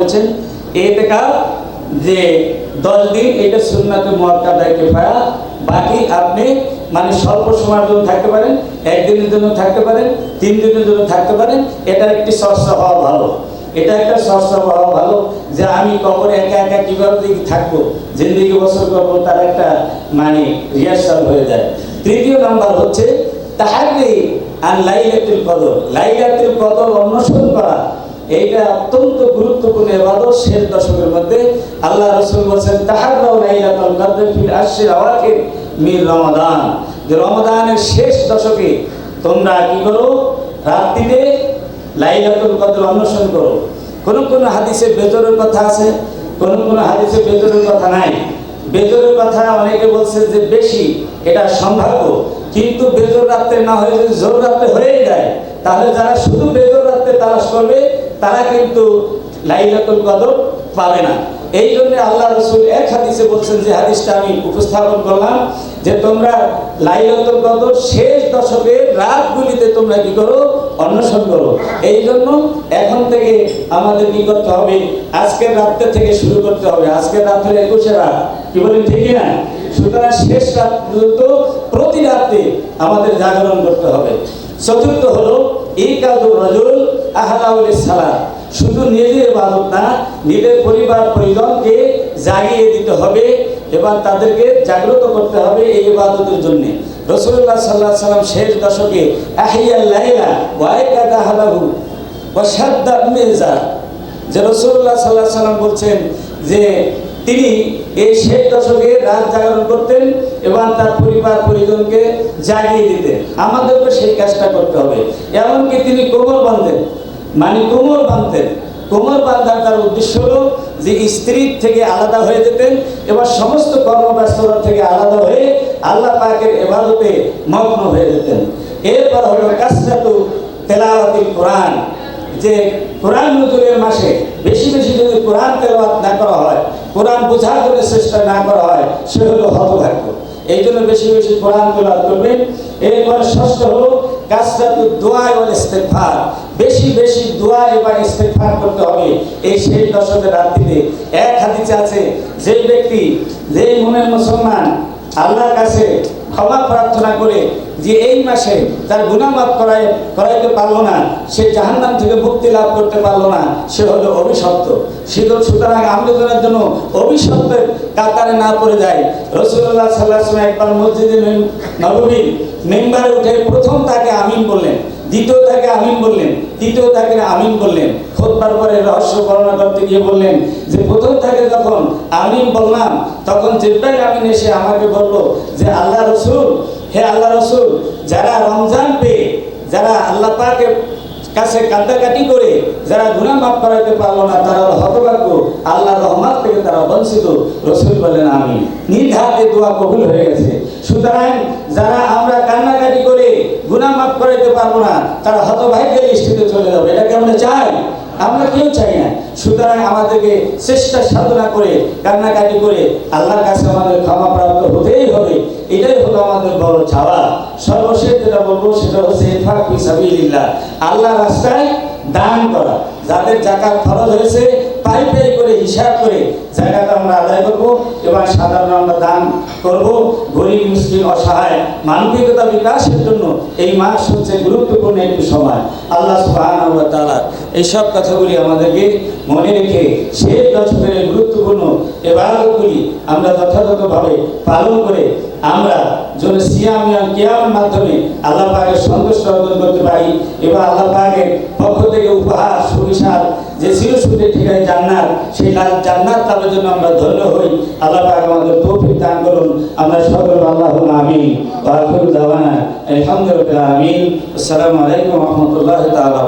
বলছেন, এতেকাল যে দশ দিন এটা সুন্নাতে মুয়াক্কাদায় কিফায়া, বাকি আপনি মানে স্বল্প সময়ের জন্য থাকতে পারেন, একদিনের জন্য থাকতে পারেন, তিন দিনের জন্য থাকতে পারেন, এটার একটি চর্চা হওয়া ভালো। এটা একটা চর্চা হওয়া ভালো যে আমি কবরে একা একা কীভাবে দেখি থাকব, জিন্দিগি বছর করব, তার একটা মানে রিহার্সাল হয়ে যায়। তৃতীয় নাম্বার হচ্ছে তাহারি আর লাইলাতুল কদর। লাইলাতুল কদর অন্বেষণ করা এইটা অত্যন্ত গুরুত্বপূর্ণ এবাদত শেষ দশকের মধ্যে আল্লাহ রসুল বলছেন তাহারাও লাইলাতুল কদর ফিল আশরিল আওয়াখির মির রমাদান। যে রমাদানের শেষ দশকে তোমরা কি করো? রাত্রিতে লাইলাতুল কদর অন্বেষণ করো। কোন কোন হাদিসে বেজরের কথা আছে, কোন কোন হাদিসে বেজরের কথা নাই। বেজরের কথা অনেকে বলছে যে বেশি, এটা সম্ভাব্য। কিন্তু বেজর রাত্রে না হয়ে যদি জোর রাত্রে হয়েই যায়, তাহলে যারা শুধু বেজর রাত্রে তালাশ করবে তারা কিন্তু লাইলাতুল কদর পাবে না। এই জন্য আল্লাহ রসুল এক হাদিসে বলছেন যে হাদিসটা আমি উপস্থাপন করলাম যে তোমরা লাইলাতুল কদর শেষ দশকের রাতগুলিতে তোমরা কি করো? অন্বেষণ করো। এই জন্য এখন থেকে আমাদের কি করতে হবে? আজকের রাত্রে থেকে শুরু করতে হবে। আজকের রাত হলো একুশে রাত। কি বলেন ঠিকই না সুতরাং শেষ রাত পর্যন্ত প্রতি রাত্রে আমাদের জাগরণ করতে হবে। চতুর্থ হলো ইকাদুর রজুল আহলাউল শুধু নিজের ইবাদত না, নিজের পরিবার, পরিজনকে জাগিয়ে দিতে হবে এবং তাদেরকে জাগ্রত করতে হবে এই ইবাদতের জন্য। রসুল্লাহ সাল্লাহ সাল্লাম শেষ দশকে আহিয়াল লাইলা ওয়াইকাদা হালাহু ওয়াসাদ্দা মেজা যে রসুল্লাহ সাল্লাহ সাল্লাম বলছেন যে তিনি এই শেষ দশকে রাত জাগরণ করতেন এবং তার পরিবার পরিজনকে জাগিয়ে দিতেন। আমাদেরকে সেই কাজটা করতে হবে। এমনকি তিনি কোমর বাঁধতেন। মানে কোমর বাঁধতেন। কোমর বাঁধার তার উদ্দেশ্য হলো যে স্ত্রীর থেকে আলাদা হয়ে যেতেন এবার সমস্ত কর্মব্যস্ততা থেকে আলাদা হয়ে আল্লাহ পাকের এবাদতে মগ্ন হয়ে যেতেন। এরপর হলো কাসরাতু তেলাওয়াতিল কোরআন। যে কোরআন নজরুলের মাসে বেশি বেশি যদি কোরআন তেলাওয়াত না করা হয় কোরআন বোঝার জন্য চেষ্টা না করা হয় সে হলো হতভাগ্য এই জন্য বেশি বেশি কোরআন তোলা করবেন। এরপরে ষষ্ঠ হলো তো দোয়া এবং ইস্তেফার বেশি বেশি দোয়া এবং ইস্তেফার করতে হবে। এই সেই দশকের রাত্রিতে এক হাদিসে আছে, যে ব্যক্তি যেই মনের মুসলমান, আল্লাহর কাছে ক্ষমা প্রার্থনা করে যে এই মাসে তার গুণামাপ করাই করাইতে পারল না, সে জাহান্নাম থেকে মুক্তি লাভ করতে পারল না, সে হলো অভিশপ্ত। শীতল সুতরাং আমাদের জন্য অভিশপ্তের কাতারে না পড়ে যায়। রসুল্লাহ সাল্লাহ একবার মসজিদে নবমী মেম্বারে উঠে প্রথম তাকে আমিন বললেন। দ্বিতীয় তাকে আমিন বললেন, তৃতীয় তাকে আমিন বললেন, খোদবার পরে রহস্য বর্ণনা করতে গিয়ে বললেন যে, প্রথম তাকে যখন আমিন বললাম, তখন জিব্রাইল আমিন এসে আমাকে বলল যে, আল্লাহ রসুল, হে আল্লাহ রসুল, যারা রমজান পেয়ে, যারা আল্লাহ পাকে কাছে কান্দাকাটি করে যারা গুণা মাফ করাইতে পারল না, তারা হতভাগ্য। আল্লাহ রহমান থেকে তারা বঞ্চিত। রসুল বলেন আমি নির্ঘাতে দোয়া কবুল হয়ে গেছে। সুতরাং যারা আমরা কান্নাকাটি করে গুনা মাফ করাইতে পারব না, তারা হতভাগ্যের দৃষ্টিতে চলে যাবে। এটা কেমন চাই? আমরা কেউ চাই না। সুতরাং আমাদেরকে চেষ্টা সাধনা করে, কান্নাকাটি করে আল্লাহর কাছে আমাদের ক্ষমা প্রাপ্ত হতেই হবে। এটাই হলো আমাদের বড় চাওয়া। সর্বশেষ যেটা বলব সেটা হচ্ছে ইনফাক ফি আল্লাহ রাস্তায় দান করা। যাদের জাকাত খরচ হয়েছে পাই পাই করে হিসাব করে জাকাত আমরা আদায় করব এবং সাধারণ আমরা দান করব। গরিব, মুসলিম, অসহায়, মানবিকতা বিকাশের জন্য এই মাস হচ্ছে গুরুত্বপূর্ণ একটি সময়। আল্লাহ ওয়া এইসব কথাগুলি আমাদেরকে মনে রেখে দশকের এই গুরুত্বপূর্ণ এবারগুলি আমরা যথাযথভাবে পালন করে আমরা যেন সিয়াম ইয়াম কিয়ামের মাধ্যমে আল্লাহ পাকের সন্তুষ্ট অর্জন করতে পারি এবং আল্লাহ পাকের পক্ষ থেকে উপহার, সুবিশাল যে ছিল সুখে ঠিকায় জান্নাত, সেই জান্নাত লাভের জন্য আমরা ধন্য হই। আল্লাহ পাক আমাদের তৌফিক দান করুন। আমরা সকল আল্লাহ আমিন। আলহামদুলিল্লাহ আমিন। আসসালামু আলাইকুম রাহমাতুল্লাহি তাআলা